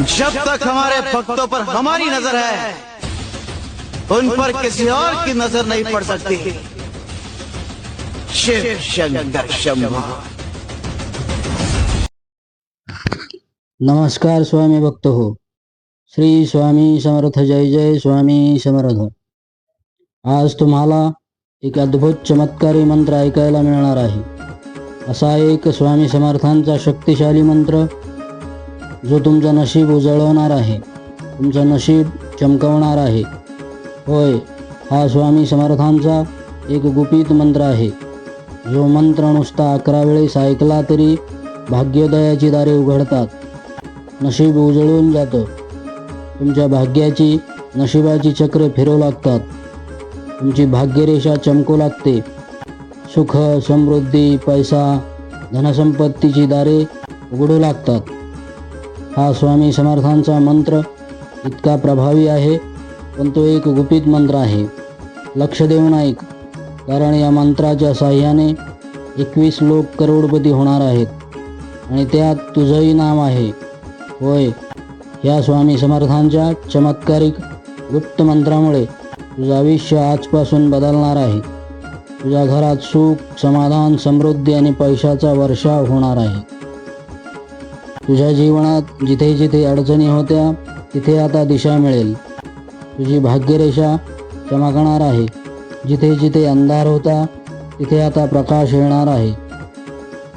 जब तक हमारे भक्तों पर हमारी नज़र है, उन पर किसी और की नज़र नहीं पड़ सकती। शिव शंकर शंभू। नमस्कार स्वामी भक्त। हो श्री स्वामी समर्थ, जय जय स्वामी समर्थ। आज तुम्हाला एक अद्भुत चमत्कारी मंत्र ऐकायला मिळणार आहे. असा एक स्वामी समर्थांचा शक्तिशाली मंत्र जो तुमचं नशीब उजळवणार आहे तुमचं नशीब चमकवणार आहे. होय हा स्वामी समर्थांचा एक गुपित मंत्र आहे. जो मंत्र नुसता अकरा वेळेस ऐकला तरी भाग्योदयाची दारे उघडतात. नशीब उजळून जातं. तुमच्या भाग्याची नशिबाची चक्र फिरू लागतात. तुमची भाग्यरेषा चमकू लागते. सुख समृद्धी पैसा धनसंपत्तीची दारे उघडू लागतात. हा स्वामी समर्थांचा मंत्र इतका प्रभावी आहे पण तो एक गुपित मंत्र आहे. लक्ष देऊन ऐक कारण या मंत्राच्या साह्याने एकवीस लोक करोडपती होणार आहेत आणि त्यात तुझंही नाम आहे. होय या स्वामी समर्थांच्या चमत्कारिक गुप्त मंत्रामुळे तुझं आयुष्य आजपासून बदलणार आहे. तुझ्या घरात सुख समाधान समृद्धी आणि पैशाचा वर्षाव होणार आहे. तुझ्या जीवनात जिथे जिथे अडचणी होत्या तिथे आता दिशा मिळेल. तुझी भाग्यरेषा चमकणार आहे. जिथे जिथे अंधार होता तिथे आता प्रकाश येणार आहे.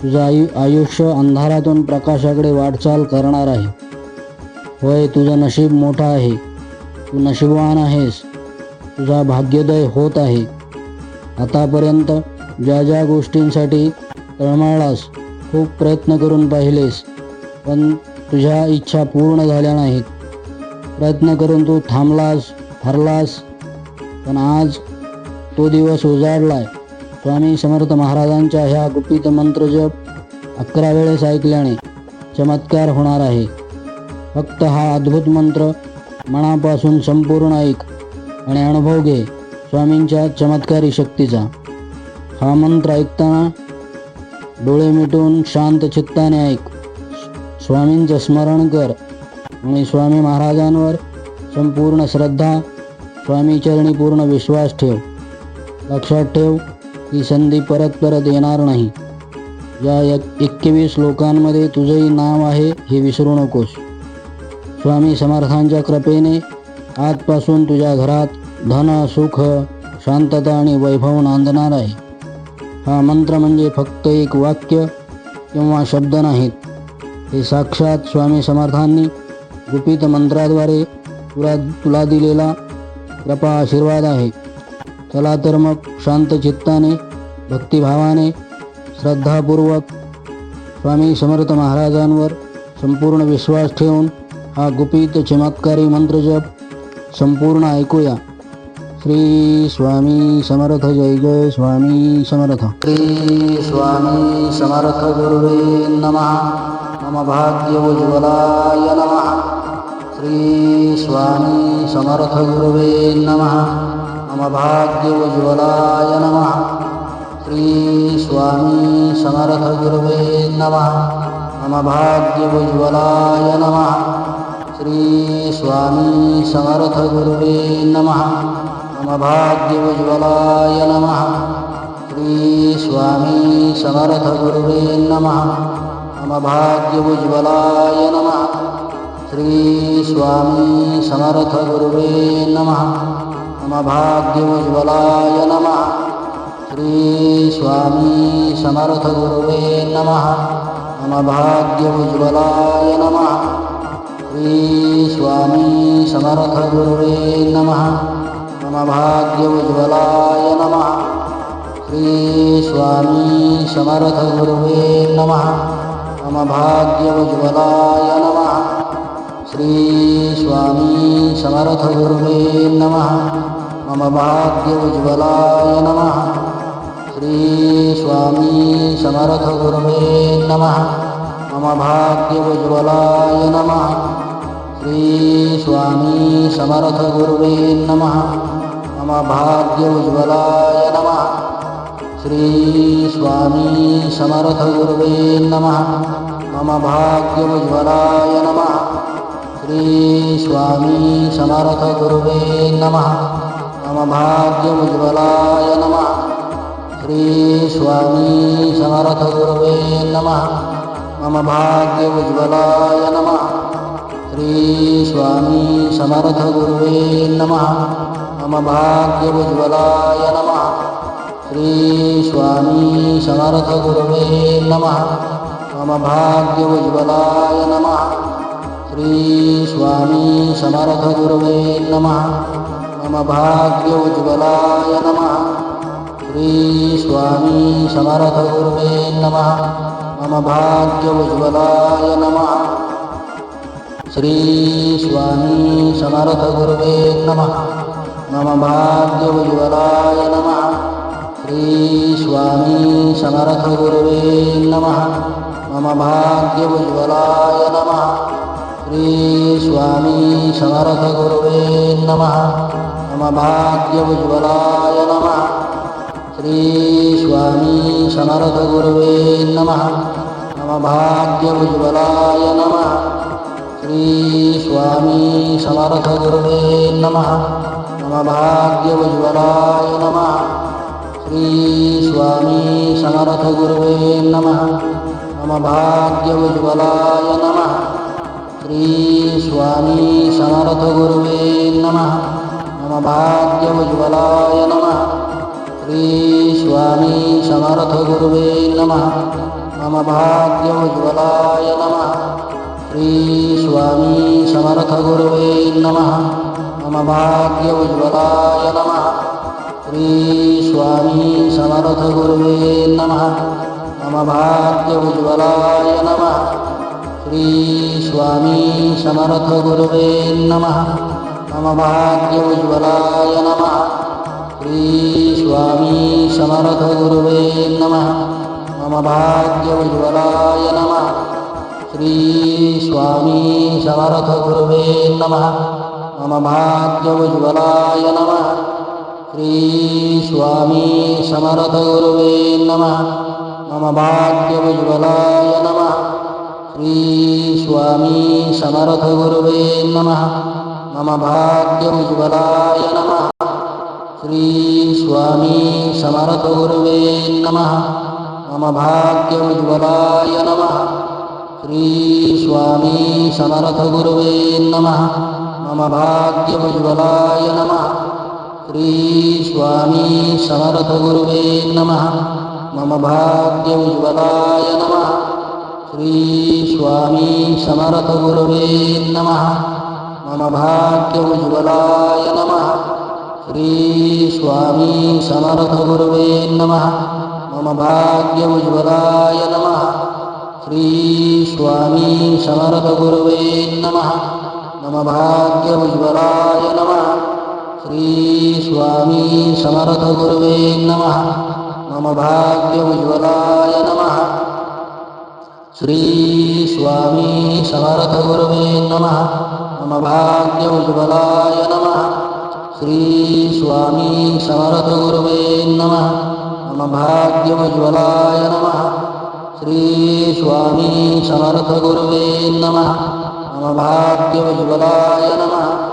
तुझं आयु आयुष्य अंधारातून प्रकाशाकडे वाटचाल करणार आहे. होय तुझं नशीब मोठं आहे. तू नशीबवान आहेस. तुझा भाग्योदय होत आहे. आतापर्यंत ज्या ज्या गोष्टींसाठी तळमळलास खूप प्रयत्न करून पाहिलेस. पण तुझ्या इच्छा पूर्ण झाल्या नाहीत. प्रयत्न करून तू थांबलास हरलास पण आज तो दिवस उजाडलाय. स्वामी समर्थ महाराजांच्या ह्या गुपित मंत्र जप अकरा वेळेस ऐकल्याने चमत्कार होणार आहे. फक्त हा अद्भुत मंत्र मनापासून संपूर्ण ऐक आणि अनुभव घे स्वामींच्या चमत्कारी शक्तीचा. हा मंत्र ऐकताना डोळे मिटून शांत चित्ताने ऐक. स्वामींचं स्मरण कर आणि स्वामी महाराजांवर संपूर्ण श्रद्धा स्वामीचरणी पूर्ण विश्वास ठेव. लक्षात ठेव ही संधी परत परत येणार नाही. या एकवीस लोकांमध्ये तुझंही नाव आहे हे विसरू नकोस. स्वामी समर्थांच्या कृपेने आजपासून तुझ्या घरात धन सुख शांतता आणि वैभव नांदणार आहे. हा मंत्र म्हणजे फक्त एक वाक्य किंवा शब्द नाहीत. हे साक्षात स्वामी समर्थांनी गुपित मंत्राद्वारे तुला तुला दिलेला कृपा आशीर्वाद आहे. चला तर मग शांत चित्ताने भक्तिभावाने श्रद्धापूर्वक स्वामी समर्थ महाराजांवर संपूर्ण विश्वास ठेवून हा गुपित चमत्कारी मंत्रजप संपूर्ण ऐकूया. श्री स्वामी समर्थ जय जय स्वामी समर्थ. श्री स्वामी समर्थ गुरुवे नमः. मम भाग्योज्वलाय नमः। श्री स्वामी समर्थ गुरुवे नमः। नमः गुरुवे नमः। मम भाग्योज्वलाय नमः। गुरुवे नमः। मम भाग्योज्वलाय नमः। श्री स्वामी समर्थ गुरुवे नमः। भाग्योज्वलाय नमः। श्री स्वामी समर्थ गुरुवे नमः। मम भाग्योज्वलाय नमः। श्री स्वामी समर्थ गुरुवे नमः। मम भाग्योज्वलाय नमः। श्री स्वामी समर्थ गुरुवे नमः। श्री स्वामी समर्थ गुरुवे नमः। मम भाग्योज्वलाय नमः। श्री स्वामी समर्थ गुरुवे नमः। मम भाग्योज्वलाय नमः। श्री स्वामी समर्थ गुरुवे नमः। मम भाग्योज्वलाय नमः। श्री स्वामी समर्थ गुरुवे नमः। मम भाग्योज्वलाय नमः। श्री स्वामी समर्थ गुरुवे नमः। मम भाग्योज्वलाय नमः। श्री स्वामी समर्थ गुरुवे नमः। मम भाग्यमुज्ज्वलाय नमः। श्री स्वामी समर्थ गुरुवे नमः। मम श्री स्वामी समर्थ गुरुवे नमः। मम भाग्यमुज्ज्वलाय नमः। श्री स्वामी समर्थ गुरुवे नमः। मम भाग्यमुज्ज्वलाय नमः। श्री स्वामी समर्थ गुरुवे नमः। मम भाग्योज्ज्वलाय नमः। श्री स्वामी समर्थ गुरुवे नमः। श्री स्वामी समर्थ गुरुवे नमः। मम भाग्योज्ज्वलाय नमः। श्री स्वामी समर्थ गुरुवे नमः। मम भाग्योज्ज्वलाय नमः। श्री स्वामी समर्थ गुरुवे नमः। मम भाग्योज्ज्वलाय नमः। श्री स्वामी समर्थ गुरुवे नमः। मम भाग्योज्ज्वलाय नमः। श्री स्वामी समर्थ गुरुवे नमः। मम भाग्योज्ज्वलाय नमः। श्री स्वामी गुरुवे नमः। मम भाग्योज्ज्वलाय नमः। श्री स्वामी समर्थ गुरुवे नमः। मम भाग्योज्ज्वलाय नमः। श्री स्वामी समर्थ गुरुवे नमः। मम भाग्योज्ज्वलाय नमः। श्री स्वामी समर्थ गुरुवे नमः। मम भाग्योज्ज्वलाय नमः। श्री स्वामी समर्थ गुरुवे नमः मम भाग्योज्ज्वलाय नमः। श्री स्वामी समर्थ गुरुवे नमः मम भाग्योज्ज्वलाय नमः। श्री स्वामी समर्थ गुरुवे नमः मम भाग्योज्ज्वलाय नमः। श्री स्वामी समर्थ गुरुवे नमः मम भाग्योज्ज्वलाय नमः। श्री स्वामी समर्थ गुरुवे नमः। मम भाग्योज्ज्वलाय नमः। श्री स्वामी समर्थ गुरुवे नमः। मम भाग्योज्ज्वलाय नमः। श्री स्वामी समर्थ गुरुवे नमः। मम भाग्योज्ज्वलाय नमः। श्री स्वामी समर्थ गुरुवे नमः। मम भाग्योज्ज्वलाय नमः। श्री स्वामी समर्थ गुरुवे नमः। मम भाग्योज्ज्वलाय नमः। श्री स्वामी समर्थ गुरुवे नमः। मम भाग्योज्ज्वलाय नमः। श्री स्वामी समर्थ गुरुवे नमः। मम भाग्योज्ज्वलाय नमः। श्री स्वामी समर्थ गुरुवे नमः। मम भाग्योज्ज्वलाय नमः। श्री स्वामी समर्थ गुरुवे नमः। मम भाग्योज्ज्वलाय नमः। श्री स्वामी समर्थ गुरुवे नमः। मम भाग्योज्ज्वलाय नमः। श्री स्वामी समर्थ गुरुवे नमः। मम भाग्योज्ज्वलाय नमः। श्री स्वामी समर्थ गुरुवे नमः। मम भाग्योज्ज्वलाय नमः।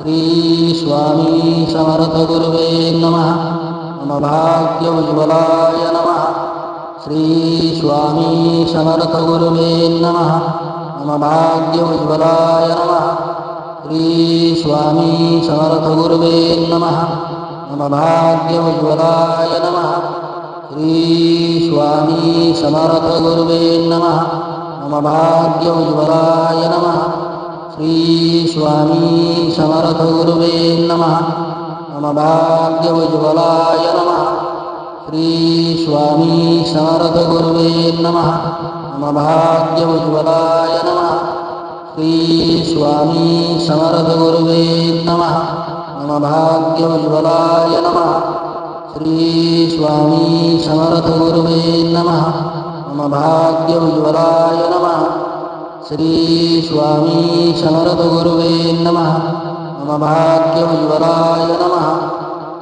श्री स्वामी समर्थ गुरुवे नमः मम भाग्योज्ज्वलाय नमः। श्री स्वामी समर्थ गुरुवे नमः मम भाग्योज्ज्वलाय नमः। श्री स्वामी समर्थ गुरुवे नमः मम भाग्योज्ज्वलाय नमः। श्री स्वामी समर्थ गुरुवे नमः मम भाग्योज्ज्वलाय नमः। श्री स्वामी समर्थ गुरुवे नमः। मम भाग्योज्ज्वलाय नमः। श्री स्वामी समर्थ गुरुवे नमः। मम भाग्योज्ज्वलाय नमः। श्री स्वामी समर्थ गुरुवे नमः। मम भाग्योज्ज्वलाय नमः। श्री स्वामी समर्थ नमः। मम भाग्योज्ज्वलाय नमः। श्री स्वामी समर्थ गुरुवे नमः। मम भाग्योज्ज्वलाय नमः।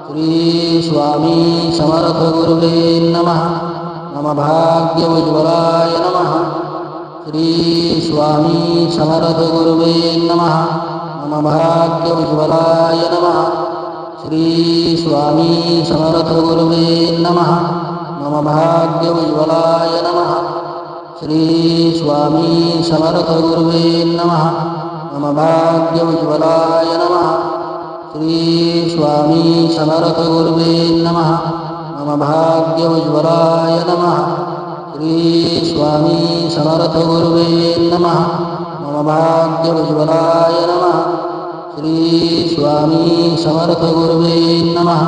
श्री स्वामी समर्थ गुरुवे नमः। मम भाग्योज्ज्वलाय नमः। श्री स्वामी समर्थ गुरुवे नमः। मम भाग्य उज्ज्वलाय नमः। श्री स्वामी समर्थ गुरुवे नमः। मम भाग्य उज्ज्वलाय नमः। श्री स्वामी समर्थ गुरुवे नमः। मम भाग्य उज्ज्वलाय नमः। श्री स्वामी समर्थ गुरुवे नमः। मम भाग्य उज्ज्वलाय नमः। श्री स्वामी समर्थ गुरुवे नमः। मम भाग्य उज्ज्वलाय नमः। श्री स्वामी समर्थ गुरुवे नमः।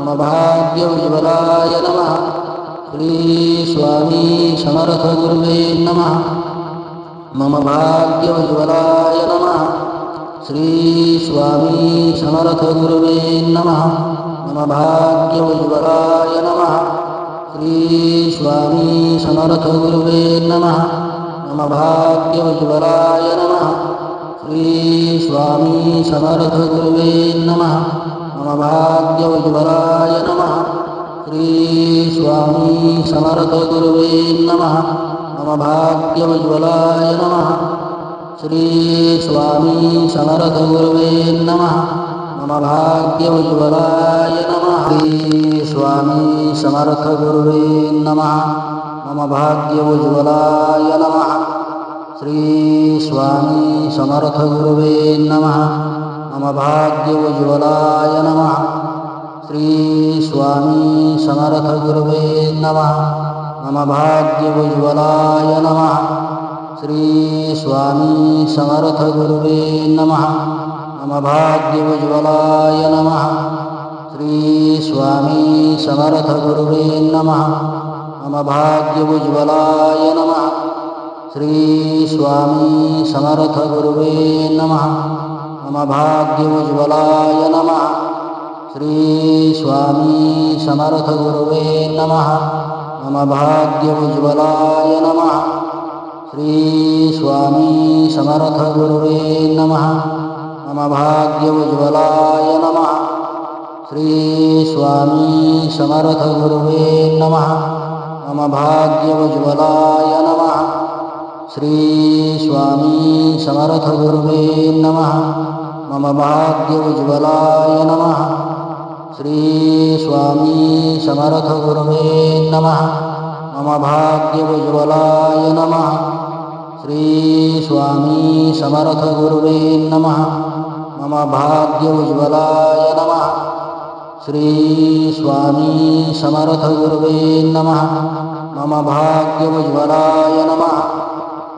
मम भाग्य उज्ज्वलाय नमः। श्री स्वामी समर्थ गुरुवे नमः। मम भाग्य उज्ज्वलाय नमः। श्री स्वामी समर्थ गुरुवे नमः। मम भाग्य उज्ज्वलाय नमः। श्री स्वामी समर्थ गुरुवे नमः। मम भाग्य उज्ज्वलाय नमः। श्री स्वामी समर्थ गुरुवे नमः। मम भाग्य उज्ज्वलाय नमः। श्री स्वामी समर्थ गुरुवे नमः मम भाग्य उज्ज्वलाय नमः। श्री स्वामी समर्थ गुरुवे नमः मम भाग्य उज्ज्वलाय नमः। श्री स्वामी समर्थ गुरुवे नमः मम भाग्य उज्ज्वलाय नमः। श्री स्वामी समर्थ गुरुवे नमः मम भाग्य उज्ज्वलाय नमः। श्री स्वामी समर्थ गुरुवे नमः। मम भाग्य उज्ज्वलाय नमः। श्री स्वामी समर्थ गुरुवे नमः। मम भाग्य उज्ज्वलाय नमः। श्री स्वामी समर्थ गुरुवे नमः। मम भाग्य उज्ज्वलाय नमः। श्री स्वामी समर्थ गुरुवे नमः। मम भाग्य उज्ज्वलाय नमः। श्री स्वामी समर्थ गुरुवे नमः। मम भाग्य उज्ज्वलाय नमः। श्री स्वामी समर्थ गुरुवे नमः। मम भाग्य उज्ज्वलाय नमः। श्री स्वामी समर्थ गुरुवे नमः। मम भाग्य उज्ज्वलाय नमः। श्री स्वामी समर्थ गुरुवे नमः। मम भाग्य उज्ज्वलाय नमः। श्री स्वामी समर्थ गुरुवे नमः। मम भाग्य उज्ज्वलाय नमः। श्री स्वामी समर्थ गुरुवे नमः। मम भाग्य उज्ज्वलाय नमः। श्री स्वामी समर्थ गुरुवे नमः। मम भाग्य उज्ज्वलाय नमः।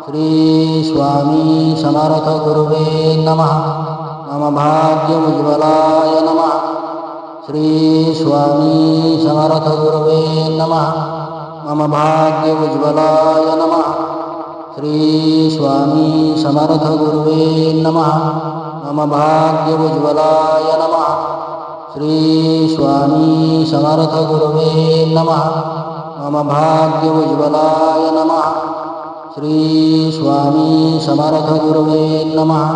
श्री स्वामी समर्थ गुरुवे नमः। मम भाग्य उज्ज्वलाय नमः। श्री स्वामी समर्थ गुरुवे नमः। मम भाग्य उज्ज्वलाय नमः। श्री स्वामी समर्थ गुरुवे नमः। मम भाग्य उज्ज्वलाय नमः। श्री स्वामी समर्थ गुरुवे नमः। मम भाग्य उज्ज्वलाय नमः। श्री स्वामी समर्थ गुरुवे नमः।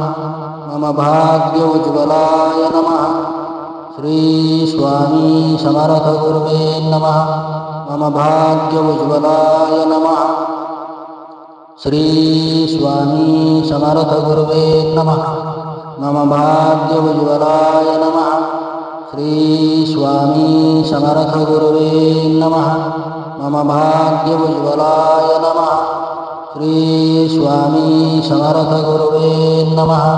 मम भाग्य उज्ज्वलाय नमः। श्री स्वामी समर्थ गुरुवे नमः। मम भाग्य उज्ज्वलाय नमः। श्री स्वामी समर्थ गुरुवे नमः। मम भाग्य उज्ज्वलाय नमः। श्री स्वामी समर्थ गुरुवे नमः। मम भाग्य उज्ज्वलाय नमः। श्री स्वामी समर्थ गुरुवे नमः।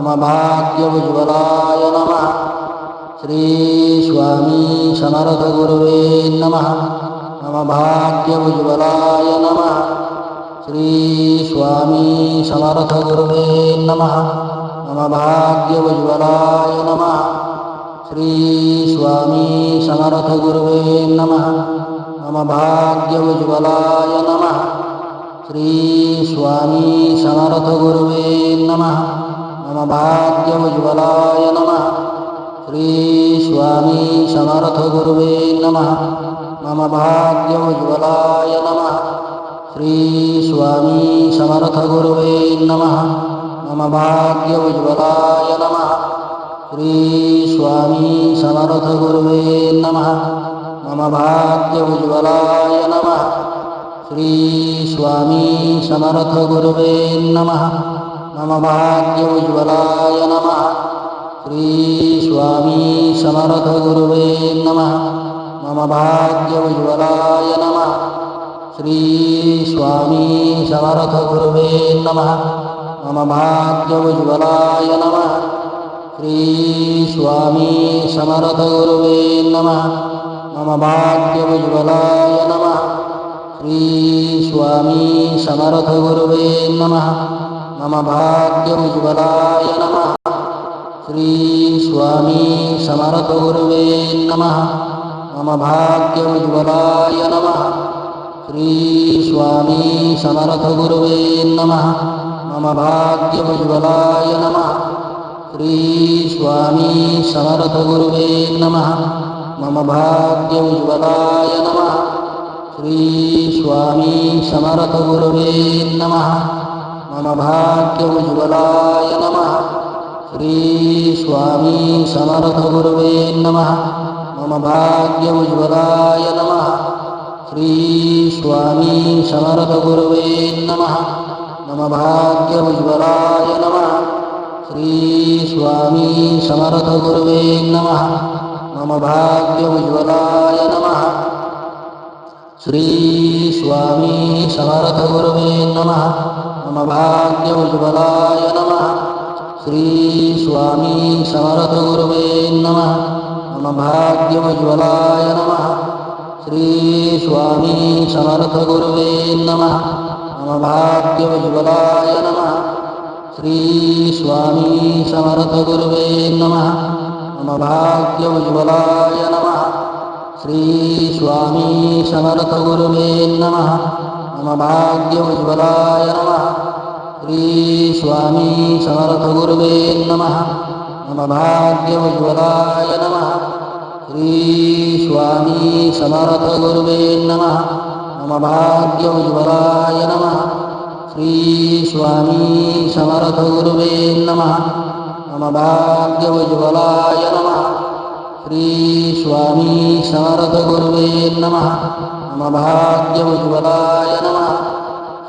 मम भाग्य उज्ज्वलाय नमः। श्री स्वामी समर्थ गुरुवे नमः। मम भाग्य उज्ज्वलाय नमः। श्री स्वामी समर्थ गुरुवे नमः। मम भाग्य उज्ज्वलाय नमः। श्री स्वामी समर्थ गुरुवे नमः। मम भाग्य उज्ज्वलाय नमः। श्री स्वामी समर्थ गुरुवे नमः। मम भाग्य उज्ज्वलाय नमः। श्री स्वामी समर्थ गुरुवे नमः। मम भाग्य उज्ज्वलाय नमः। श्री स्वामी समर्थ गुरुवे नमः। मम भाग्य उज्ज्वलाय नमः। श्री स्वामी समर्थ गुरुवे नमः। मम श्री स्वामी समर्थ गुरुवे नमः। मम भाग्योज्वलाय नमः। श्री स्वामी समर्थ गुरुवे नमः। मम नमः। श्री स्वामी समर्थ गुरुवे नमः। मम भाग्योज्वलाय नमः। श्री स्वामी समर्थ गुरुवे नमः। मम भाग्योज्वलाय नमः। श्री स्वामी समर्थ गुरुवे नमः। मम भाग्योज्वलाय नमः। श्री स्वामी समर्थ गुरुवे नमः। मम भाग्योज्वलाय नमः। श्री स्वामी समर्थ गुरुवे नमः। मम भाग्योज्वलाय नमः। श्री स्वामी समर्थ गुरुवे नमः। मम भाग्योज्वलाय नमः। श्री स्वामी समर्थ गुरुवे नमः। मम भाग्योज्वलाय नमः। श्री स्वामी समर्थ गुरुवे नमः। मम भाग्योज्वलाय नमः। श्री स्वामी समर्थ गुरुवे नमः। मम भाग्योज्वलाय नमः। श्री स्वामी समर्थ गुरुवे नमः। मम भाग्योज्वलाय नमः। श्री स्वामी समर्थ गुरुवे नमः। मम भाग्योज्वलाय नमः। श्री स्वामी समर्थ गुरुवे नमः। मम भाग्योज्वलाय नमः। श्री स्वामी समर्थ गुरुवे नमः। मम भाग्योज्वलाय नमः। श्री स्वामी समर्थ गुरुवे नमः। मम भाग्योज्वलाय नमः। श्री स्वामी समर्थ गुरुवे नमः। मम भाग्योज्वलाय नमः। श्री स्वामी नमः। मम भाग्योज्वलाय नमः। श्री स्वामी समर्थ गुरुवे नमः। मम भाग्योज्वलाय नमः। श्री स्वामी समर्थ गुरुवे नमः नमः। श्री स्वामी नमः। मम भाग्योज्वलाय नमः।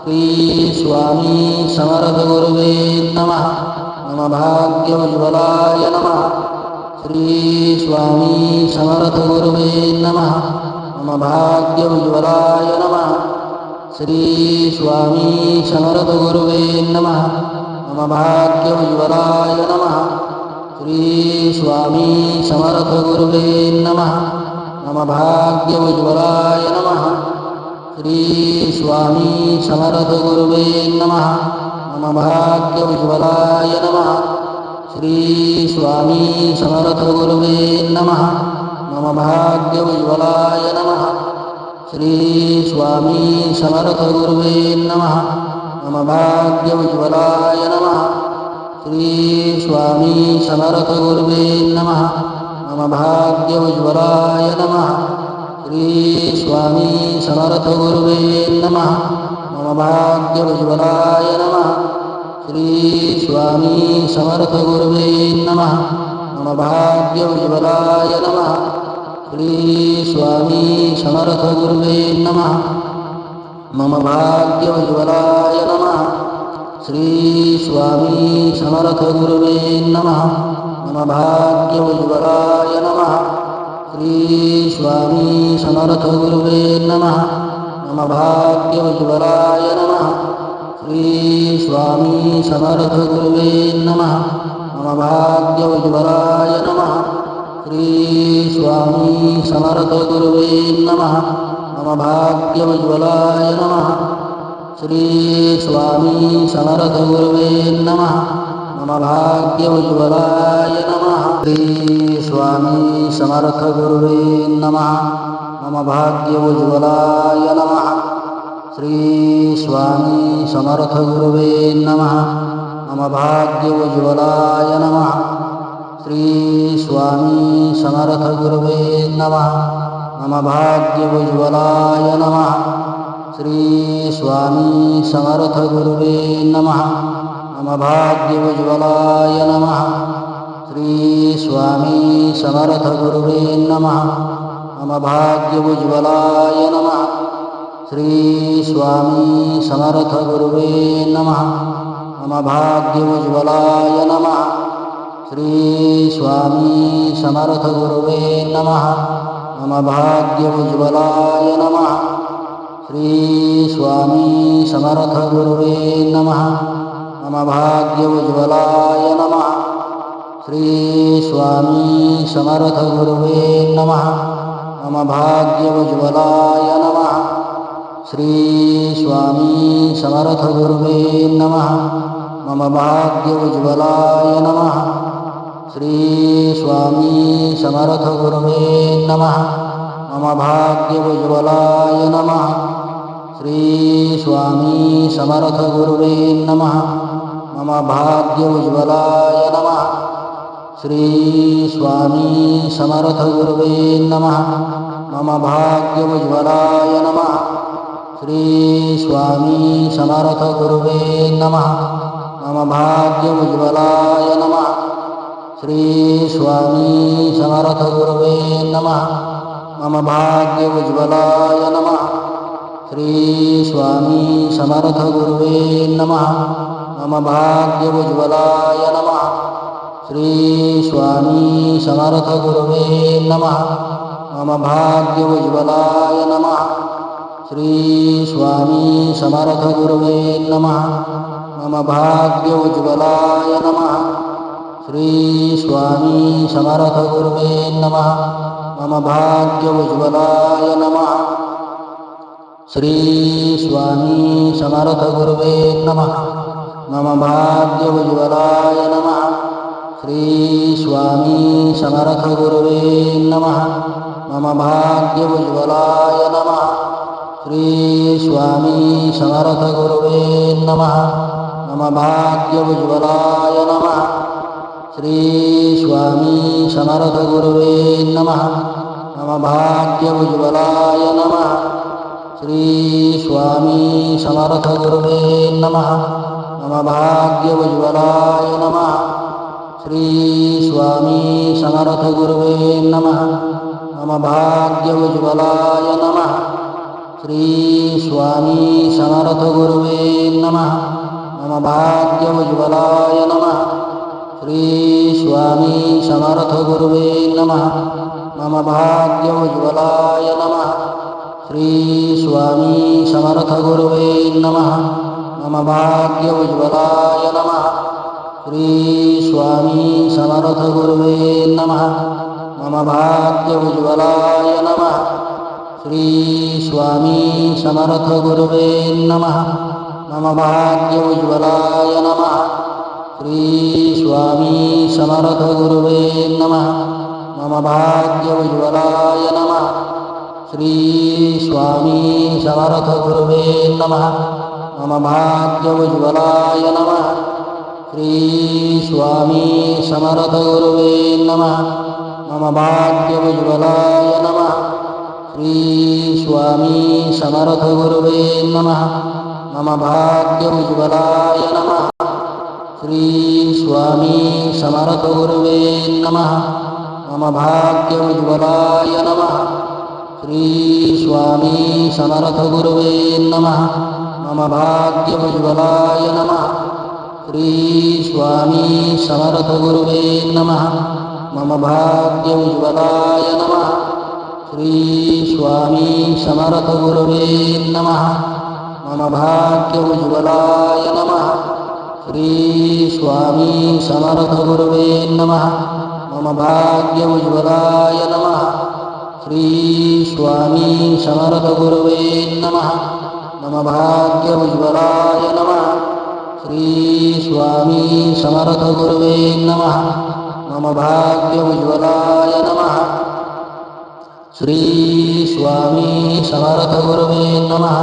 श्री स्वामी समर्थ गुरुवे नमः। मम नमः। श्री स्वामी समर्थ गुरुवे नमः। भाग्योज्वलाय नमः। श्री स्वामी समर्थ गुरुवे नमः। मम भाग्योज्वलाय नमः। श्री स्वामी समर्थ गुरुवे नमः। मम भाग्योज्वलाय नमः। श्री स्वामी समर्थ गुरुवे नमः। मम भाग्योज्वलाय नमः। श्री स्वामी समर्थ गुरुवे नमः। मम भाग्योज्वलाय नमः। श्री स्वामी समर्थ गुरुवे नमः। मम भाग्योज्वलाय नमः। श्री स्वामी समर्थ गुरुवे नमः। मम भाग्योज्वलाय नमः। श्री स्वामी समर्थ गुरुवे नमः। मम भाग्योज्वलाय नमः। श्री स्वामी समर्थ गुरुवे नमः। मम भाग्योज्वलाय नमः। श्री स्वामी समर्थ गुरुवे नमः। मम भाग्योज्वलाय नमः। श्री स्वामी समर्थ गुरुवे नमः। मम भाग्योज्वलाय नमः। श्री स्वामी समर्थ गुरुवे नमः। मम भाग्योज्वलाय नमः। श्री स्वामी समर्थ गुरुवे नमः। नमः गुरुवे नमः। मम भाग्योज्वलाय नमः। श्री स्वामी समर्थ गुरुवे नमः। मम भाग्योज्वलाय नमः। स्वामी समर्थ गुरुवे नमः। मम भाग्योज्वलाय नमः। श्री स्वामी समर्थ गुरुवे नमः। मम भाग्योज्वलाय नमः। श्री स्वामी समर्थ गुरुवे नमः। मम भाग्योज्वलाय नमः। श्री स्वामी समर्थ गुरुवे नमः। मम भाग्योज्वलाय नमः। श्री स्वामी समर्थ गुरुवे नमः। मम भाग्योज्वलाय नमः। श्री स्वामी समर्थ गुरुवे नमः। मम भाग्योज्ज्वलाय नमः। श्री स्वामी समर्थ गुरुवे नमः। मम भाग्योज्ज्वलाय नमः। श्री स्वामी समर्थ गुरुवे नमः। मम भाग्योज्ज्वलाय नमः। श्री स्वामी समर्थ गुरुवे नमः। मम भाग्योज्ज्वलाय नमः। श्री स्वामी समर्थ गुरुवे नमः। मम भाग्योज्ज्वलाय नमः। श्री स्वामी समर्थ गुरुवे नमः। मम भाग्योज्ज्वलाय नमः। श्री स्वामी समर्थ गुरुवे नमः। मम भाग्योज्ज्वलाय नमः। श्री स्वामी समर्थ गुरुवे नमः। मम श्री स्वामी समर्थ गुरुवे नमः। मम भाग्योज्ज्वलाय नमः। श्री स्वामी समर्थ गुरुवे नमः। मम भाग्योज्ज्वलाय नमः। श्री स्वामी समर्थ गुरुवे नमः। मम भाग्योज्ज्वलाय नमः। श्री स्वामी समर्थ गुरुवे नमः। मम भाग्योज्ज्वलाय नमः। श्री स्वामी समर्थ गुरुवे नमः। मम भाग्योज्ज्वलाय नमः। श्री स्वामी समर्थ गुरुवे नमः। मम भाग्योज्ज्वलाय नमः। श्री स्वामी समर्थ गुरुवे नमः। मम भाग्योज्ज्वलाय नमः। श्री स्वामी समर्थ गुरुवे नमः। मम भाग्योज्ज्वलाय नमः। श्री स्वामी समर्थ गुरुवे नमः। मम भाग्योज्ज्वलाय नमः। श्री स्वामी समर्थ गुरुवे नमः। मम भाग्योज्ज्वलाय नमः। श्री स्वामी समर्थ गुरुवे नमः। मम भाग्योज्ज्वलाय नमः। श्री स्वामी समर्थ गुरुवे नमः। मम नमः। श्री स्वामी समर्थ गुरुवे नमः। मम भाग्योज्ज्वलाय नमः। श्री स्वामी समर्थ गुरुवे नमः। मम भाग्योज्ज्वलाय नमः। श्री स्वामी समर्थ गुरुवे नमः। मम भाग्योज्ज्वलाय नमः। श्री स्वामी समर्थ गुरुवे नमः। मम भाग्योज्ज्वलाय नमः। श्री स्वामी समर्थ गुरुवे नमः। मम भाग्योज्ज्वलाय नमः। श्री स्वामी समर्थ गुरुवे नमः। मम भाग्योज्ज्वलाय नमः। श्री स्वामी समर्थ गुरुवे नमः। मम भाग्योज्ज्वलाय नमः। श्री स्वामी समर्थ गुरुवे नमः। मम भाग्योज्ज्वलाय नमः। श्री स्वामी समर्थ गुरुवे नमः। मम भाग्योज्ज्वलाय नमः। श्री स्वामी समर्थ गुरुवे नमः। मम भाग्योज्ज्वलाय नमः। श्री स्वामी समर्थ गुरुवे नमः। मम भाग्योज्ज्वलाय नमः। श्री स्वामी समर्थ गुरुवे नमः। मम भाग्योज्ज्वलाय नमः। श्री स्वामी समर्थ गुरुवे नमः। मम भाग्योज्ज्वलाय नमः। श्री स्वामी समर्थ गुरुवे नमः। मम भाग्योज्ज्वलाय नमः। श्री स्वामी समर्थ गुरुवे नमः। मम भाग्योज्ज्वलाय नमः। श्री स्वामी समर्थ गुरवे नमः। मम भाग्यमुज्ज्वलाय नमः। श्री स्वामी समर्थ गुरवे नमः।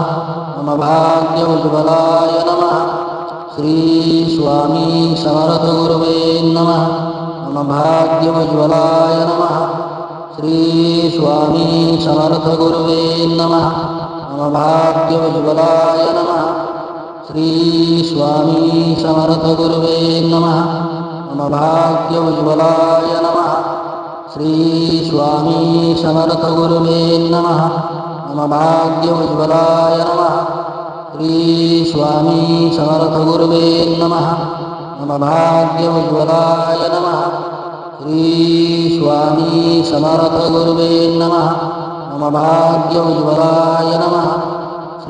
मम भाग्यमुज्ज्वलाय नमः। श्री स्वामी समर्थ गुरवे नमः। मम भाग्योज्ज्वलाय नमः। श्री स्वामी समर्थ गुरवे नमः। मम भाग्योज्ज्वलाय नमः। श्री स्वामी समर्थ गुरुवे नमः। मम भाग्योज्ज्वलाय नमः। श्री स्वामी समर्थ गुरुवे नमः। मम भाग्योज्ज्वलाय नमः। श्रीस्वामी समर्थगुरुवे नमः। मम भाग्योज्ज्वलाय नमः। श्रीस्वामी समर्थगुरुवे नमः। मम भाग्योज्ज्वलाय नमः।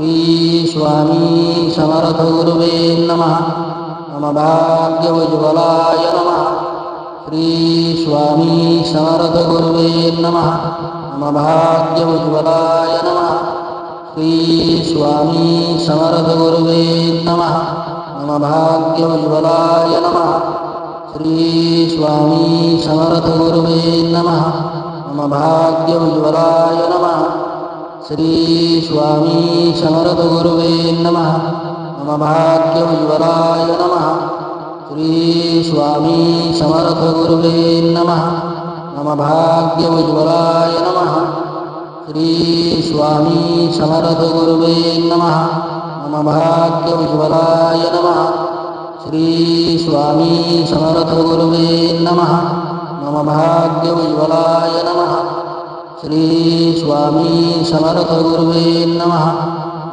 श्रीस्वामी समर्थगुरुवे नमः। मम भाग्योज्ज्वलाय नमः श्रीस्वामी समर्थगुरुवे नमः। मम भाग्योज्ज्वलाय नमः श्रीस्वामी समर्थगुरुवे नमः। मम भाग्योज्ज्वलाय नमः श्रीस्वामी समर्थगुरुवे नमः। मम भाग्योज्ज्वलाय नमः। श्रीस्वामी समर्थगुरुवे नमः। मम भाग्योज्ज्वलाय नमः। श्रीस्वामी समर्थगुरुवे नमः। मम भाग्योज्ज्वलाय नमः। श्रीस्वामी समर्थगुरुवे नमः। मम भाग्योज्ज्वलाय नमः। श्रीस्वामी समर्थगुरुवे नमः। मम भाग्योज्ज्वलाय नमः। श्रीस्वामी समर्थगुरुवे नमः।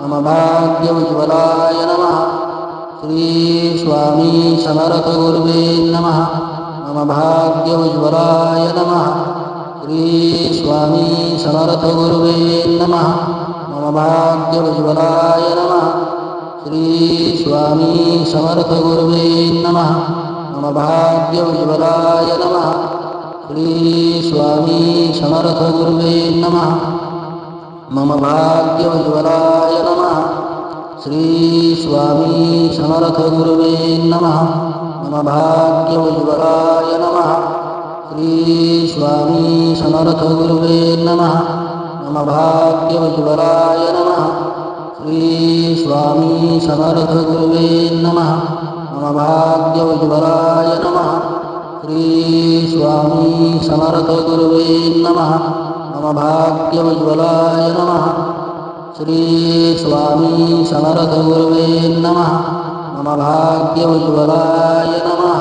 मम भाग्योज्ज्वलाय नमः। श्रीस्वामी समर्थगुरुवे नमः। मम भाग्योज्ज्वलाय नमः। श्रीस्वामी समर्थगुरुवे नमः। मम भाग्योज्ज्वलाय नमः। श्रीस्वामी समर्थगुरुवे नमः। मम भाग्योज्ज्वलाय नमः। श्रीस्वामी समर्थगुरुवे नमः। मम भाग्योज्ज्वलाय नमः। श्रीस्वामी समर्थगुरुवे नमः। मम भाग्योज्ज्वलाय नमः। श्रीस्वामी समर्थगुरुवे नमः। मम भाग्योज्ज्वलाय नमः। श्रीस्वामी समर्थगुरुवे नमः। मम भाग्योज्ज्वलाय नमः। श्रीस्वामी समर्थगुरुवे नम। मम भाग्योज्ज्वलाय नमः। श्रीस्वामी समर्थगुरुवे नमः। मम भाग्यमज्वलाय नमः।